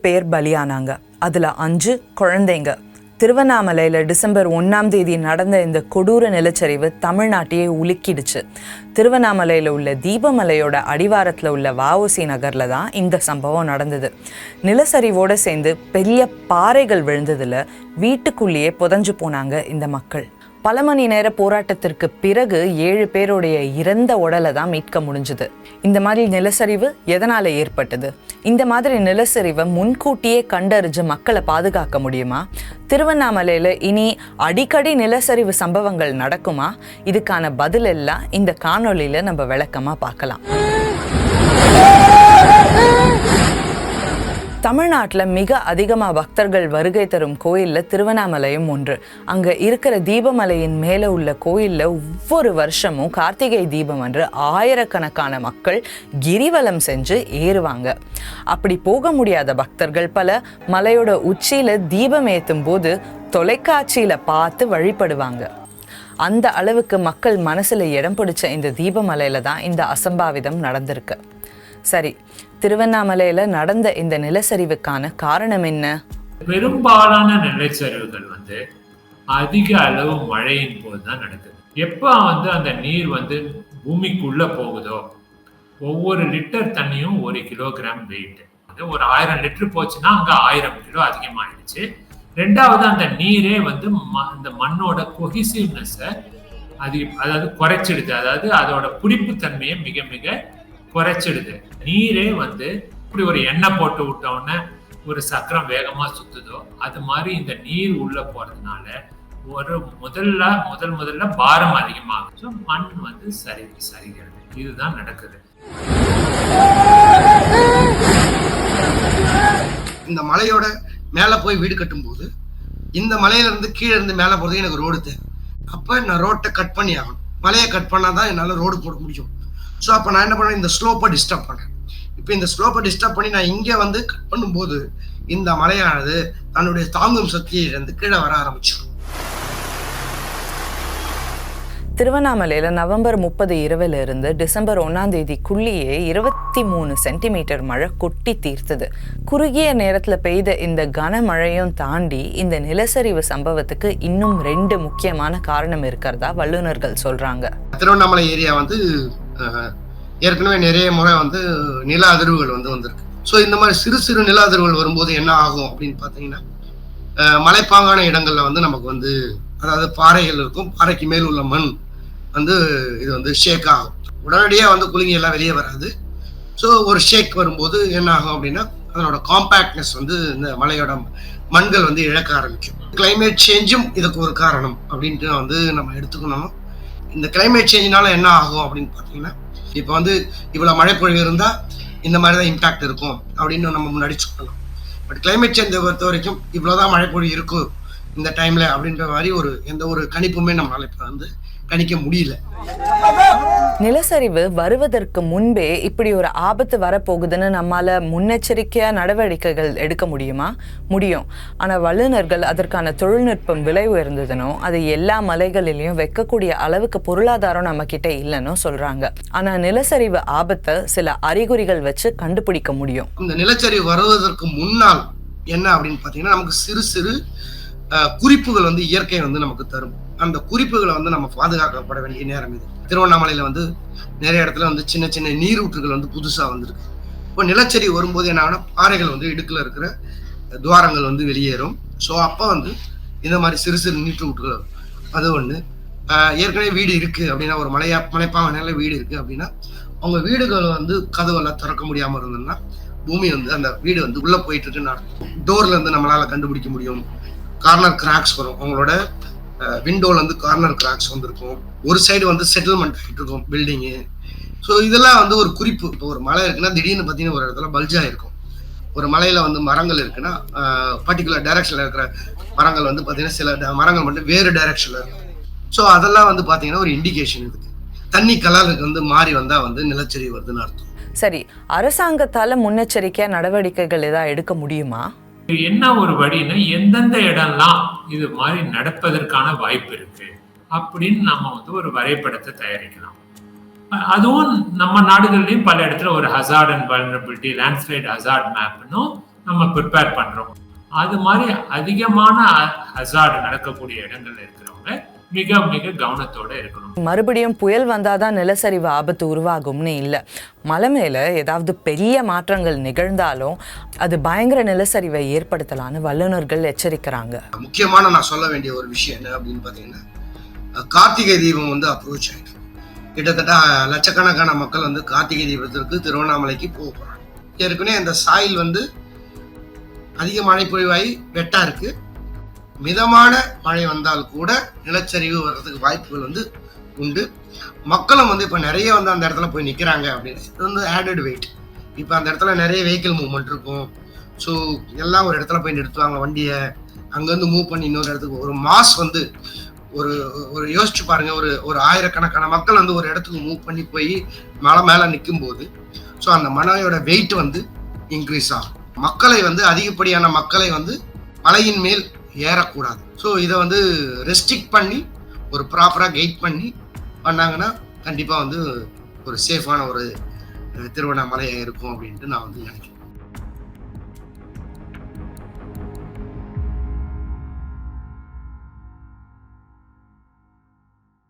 பேர் பலியானாங்க. அதில் அஞ்சு குழந்தைங்க. திருவண்ணாமலையில் டிசம்பர் ஒன்றாம் தேதி நடந்த இந்த கொடூர நிலச்சரிவு தமிழ்நாட்டையே உலுக்கிடுச்சு. திருவண்ணாமலையில் உள்ள தீபமலையோட அடிவாரத்தில் உள்ள வாவோசி நகரில் தான் இந்த சம்பவம் நடந்தது. நிலச்சரிவோடு சேர்ந்து பெரிய பாறைகள் விழுந்ததில் வீட்டுக்குள்ளேயே புதஞ்சு போனாங்க இந்த மக்கள். பல மணி நேர போராட்டத்திற்கு பிறகு ஏழு பேருடைய இறந்த உடலை தான் மீட்க முடிஞ்சுது. இந்த மாதிரி நிலச்சரிவு எதனால் ஏற்பட்டது? இந்த மாதிரி நிலச்சரிவை முன்கூட்டியே கண்டறிஞ்சு மக்களை பாதுகாக்க முடியுமா? திருவண்ணாமலையில் இனி அடிக்கடி நிலச்சரிவு சம்பவங்கள் நடக்குமா? இதுக்கான பதில் எல்லாம் இந்த காணொலியில் நம்ம விளக்கமாக பார்க்கலாம். தமிழ்நாட்டில் மிக அதிகமாக பக்தர்கள் வருகை தரும் கோயிலில் திருவண்ணாமலையும் ஒன்று. அங்கே இருக்கிற தீபமலையின் மேலே உள்ள கோயிலில் ஒவ்வொரு வருஷமும் கார்த்திகை தீபம் அன்று ஆயிரக்கணக்கான மக்கள் கிரிவலம் செஞ்சு ஏறுவாங்க. அப்படி போக முடியாத பக்தர்கள் பல மலையோட உச்சியில் தீபம் ஏற்றும் போது தொலைக்காட்சியில் பார்த்து வழிபடுவாங்க. அந்த அளவுக்கு மக்கள் மனசில் இடம் பிடிச்ச இந்த தீபமலையில் தான் இந்த அசம்பாவிதம் நடந்திருக்கு. சரி திருவண்ணாமலையில் நடந்த இந்த நிலச்சரிவுக்கான காரணம் என்ன? பெரும்பாலான நிலச்சரிவுகள் வந்து அதிக அளவு மழையின் போது தான் நடக்குது. எப்போ வந்து அந்த நீர் வந்து பூமிக்குள்ள போகுதோ ஒவ்வொரு லிட்டர் தண்ணியும் ஒரு கிலோகிராம் வெயிட் வந்து ஒரு ஆயிரம் லிட்டர் போச்சுன்னா அங்கே ஆயிரம் கிலோ அதிகமாயிடுச்சு. ரெண்டாவது அந்த நீரே வந்து ம- அந்த மண்ணோட கொஹிசிவ்னஸை அது அதாவது குறைச்சிடுது. அதாவது அதோட புளிப்பு தன்மையை மிக மிக குறைச்சிடுது. நீரே வந்து இப்படி ஒரு எண்ணெய் போட்டு விட்டோன்னே ஒரு சக்கரம் வேகமா சுத்துதோ அது மாதிரி இந்த நீர் உள்ள போறதுனால ஒரு முதல்ல முதல் முதல்ல பாரம் அதிகமாகும். ஸோ மண் வந்து சரி சரிகிறது. இதுதான் நடக்குது. இந்த மலையோட மேலே போய் வீடு கட்டும்போது இந்த மலையில இருந்து கீழே இருந்து மேலே போகிறதுக்கு எனக்கு ரோடு தேவை. அப்போ நான் ரோட்டை கட் பண்ணி ஆகணும். மலையை கட் பண்ணால் தான் என்னால் ரோடு போட முடியும். ஸோ அப்போ நான் என்ன பண்ணேன்? இந்த ஸ்லோப்பை டிஸ்டர்ப் பண்ணேன். இப்போ இந்த ஸ்லோப்பை டிஸ்டர்ப் பண்ணி நான் இங்கே வந்து கட் பண்ணும்போது இந்த மலையானது தன்னுடைய தாங்கும் சக்தியை இழந்து கீழே வர ஆரம்பிச்சிடும். திருவண்ணாமலையில் நவம்பர் முப்பது இரவுல இருந்து டிசம்பர் ஒன்றாம் தேதிக்குள்ளேயே இருபத்தி மூணு சென்டிமீட்டர் மழை கொட்டி தீர்த்தது. குறுகிய நேரத்தில் பெய்த இந்த கனமழையும் தாண்டி இந்த நிலச்சரிவு சம்பவத்துக்கு இன்னும் ரெண்டு முக்கியமான காரணம் இருக்கிறதா வல்லுநர்கள் சொல்றாங்க. திருவண்ணாமலை ஏரியா வந்து ஏற்கனவே நிறைய முறை வந்து நில அதிர்வுகள் வந்து வந்திருக்கு. ஸோ இந்த மாதிரி சிறு சிறு நில அதிர்வுகள் வரும்போது என்ன ஆகும் அப்படின்னு பார்த்தீங்கன்னா மலைப்பாங்கான இடங்கள்ல வந்து நமக்கு வந்து அதாவது பாறைகள் இருக்கும் பாறைக்கு மேல் உள்ள மண் வந்து இது வந்து ஷேக் ஆகும். உடனடியாக வந்து குலுங்கி எல்லாம் வெளியே வராது. ஸோ ஒரு ஷேக் வரும்போது என்ன ஆகும் அப்படின்னா அதனோட காம்பேக்ட்னஸ் வந்து இந்த மலையோட மண்கள் வந்து இழக்க ஆரம்பிக்கும். கிளைமேட் சேஞ்சும் இதுக்கு ஒரு காரணம் அப்படின்ட்டு வந்து நம்ம எடுத்துக்கணும். இந்த கிளைமேட் சேஞ்சினால என்ன ஆகும் அப்படின்னு பார்த்தீங்கன்னா இப்போ வந்து இவ்வளோ மழைப்பொழிவு இருந்தால் இந்த மாதிரி தான் இம்பாக்ட் இருக்கும் அப்படின்னு நம்ம முன்னாடி சொல்லலாம். பட் கிளைமேட் சேஞ்சை பொறுத்த வரைக்கும் இவ்வளோதான் மழைப்பொழிவு இருக்கும் இந்த டைம்ல அப்படின்ற மாதிரி ஒரு எந்த ஒரு கணிப்புமே நம்மளால இப்போ வந்து கணிக்க முடியல. நிலச்சரிவு வருவதற்கு முன்பே இப்படி ஒரு ஆபத்து வரப்போகுதுன்னு நம்மால முன்னெச்சரிக்கையா நடவடிக்கைகள் எடுக்க முடியுமா? முடியும். ஆனா வல்லுநர்கள் அதற்கான தொழில்நுட்பம் விலை உயர்ந்ததுனோ அது எல்லா மலைகளிலையும் வைக்கக்கூடிய அளவுக்கு பொருளாதாரம் நம்ம கிட்ட இல்லைன்னு சொல்றாங்க. ஆனா நிலச்சரிவு ஆபத்தை சில அறிகுறிகள் வச்சு கண்டுபிடிக்க முடியும். இந்த நிலச்சரிவு வருவதற்கு முன்னால் என்ன அப்படின்னு பார்த்தீங்கன்னா நமக்கு சிறு சிறு குறிப்புகள் வந்து இயற்கை வந்து நமக்கு தரும். அந்த குறிப்புகளை வந்து நம்ம பாதுகாக்கப்பட வேண்டிய நேரம் இது. திருவண்ணாமலையில வந்து நிறைய இடத்துல வந்து சின்ன சின்ன நீரூற்றுகள் வந்து புதுசா வந்திருக்கு. இப்போ நிலச்சரி வரும்போது என்ன ஆகும்னா பாறைகள் வந்து இடுக்கில் இருக்கிற துவாரங்கள் வந்து வெளியேறும். ஸோ அப்போ வந்து இந்த மாதிரி சிறு சிறு நீரூற்றுகள் வரும். அது ஒன்று ஏற்கனவே வீடு இருக்குது அப்படின்னா ஒரு மலையா மலைப்பாங்கனால வீடு இருக்குது அப்படின்னா அவங்க வீடுகள் வந்து கதவெல்லாம் திறக்க முடியாமல் இருந்ததுன்னா பூமி வந்து அந்த வீடு வந்து உள்ளே போயிட்டு இருக்குன்னு அர்த்தம். டோர்ல இருந்து நம்மளால கண்டுபிடிக்க முடியும். கார்னர் கிராக்ஸ் வரும். அவங்களோட விண்டோவில் வந்து கார்னர் கிராக்ஸ் வந்திருக்கும். ஒரு சைடு வந்து செட்டில்மெண்ட் ஆகிட்டு இருக்கும் பில்டிங்கு ஸோ இதெல்லாம் வந்து ஒரு குறிப்பு. இப்போ ஒரு மலை இருக்குன்னா திடீர்னு பார்த்தீங்கன்னா ஒரு இடத்துல பல்ஜா இருக்கும் ஒரு மலையில் வந்து மரங்கள் இருக்குன்னா பர்டிகுலர் டைரக்ஷனில் இருக்கிற மரங்கள் வந்து பார்த்தீங்கன்னா சில ட- மரங்கள் மட்டும் வேறு டைரக்ஷனில் இருக்கும். ஸோ அதெல்லாம் வந்து பார்த்தீங்கன்னா ஒரு இண்டிகேஷன் இதுக்கு. தண்ணி கலருக்கு வந்து மாறி வந்தால் வந்து நிலச்சரிவு வருதுன்னு அர்த்தம். சரி அரசாங்கத்தால் முன்னெச்சரிக்கையாக நடவடிக்கைகள் எதாவது எடுக்க முடியுமா? என்ன ஒரு வழின்னா எந்தெந்த இடம்லாம் இது மாதிரி நடப்பதற்கான வாய்ப்பு இருக்கு அப்படின்னு நம்ம வந்து ஒரு வரைபடத்தை தயாரிக்கலாம். அதுவும் நம்ம நாடுகள்லையும் பல இடத்துல ஒரு hazard and vulnerability landslide hazard மேப்னும் நம்ம ப்ரிப்பேர் பண்றோம். அது மாதிரி அதிகமான ஹசார்டு நடக்கக்கூடிய இடங்கள்ல இருக்கிறவங்க மிக மிக கவனத்தோட இருக்கணும். மறுபடியும் புயல் வந்தாதான் நிலச்சரிவு ஆபத்து உருவாகும்னு இல்லை. மலை மேலே ஏதாவது பெரிய மாற்றங்கள் நிகழ்ந்தாலும் அது பயங்கர நிலச்சரிவை ஏற்படுத்தலான்னு வல்லுநர்கள் எச்சரிக்கிறாங்க. முக்கியமான நான் சொல்ல வேண்டிய ஒரு விஷயம் என்ன அப்படின்னு பார்த்தீங்கன்னா கார்த்திகை தீபம் வந்து அப்ரோச் ஆயிருக்கு. கிட்டத்தட்ட லட்சக்கணக்கான மக்கள் வந்து கார்த்திகை தீபத்திற்கு திருவண்ணாமலைக்கு போக போறாங்க ஏற்கனவே இந்த சாயில் வந்து அதிக மழை பொழிவாகி வெட்டா இருக்கு மிதமான மழை வந்தால் கூட நிலச்சரிவு வர்றதுக்கு வாய்ப்புகள் வந்து உண்டு. மக்களும் வந்து இப்போ நிறைய வந்து அந்த இடத்துல போய் நிற்கிறாங்க அப்படின்னு. இது வந்து ஆடட் வெயிட் இப்போ அந்த இடத்துல நிறைய வெஹிக்கிள் மூவ்மெண்ட் இருக்கும். ஸோ எல்லாம் ஒரு இடத்துல போய் நிறுத்துவாங்க வண்டியை. அங்கேருந்து மூவ் பண்ணி இன்னொரு இடத்துக்கு ஒரு மாஸ் வந்து ஒரு ஒரு யோசிச்சு பாருங்க. ஒரு ஒரு ஆயிரக்கணக்கான மக்கள் வந்து ஒரு இடத்துக்கு மூவ் பண்ணி போய் மலை மேலே நிற்கும் போது ஸோ அந்த மலையோட வெயிட் வந்து இன்க்ரீஸ் ஆகும். மக்களை வந்து அதிகப்படியான மக்களை வந்து மலையின் மேல் ஏறக்கூடாது. ஸோ இதை வந்து ரெஸ்ட்ரிக்ட் பண்ணி ஒரு ப்ராப்பராக கைட் பண்ணி பண்ணாங்கன்னா கண்டிப்பாக வந்து ஒரு சேஃபான ஒரு திருவண்ணாமலையாக இருக்கும் அப்படின்ட்டு நான் வந்து நினைக்கிறேன்.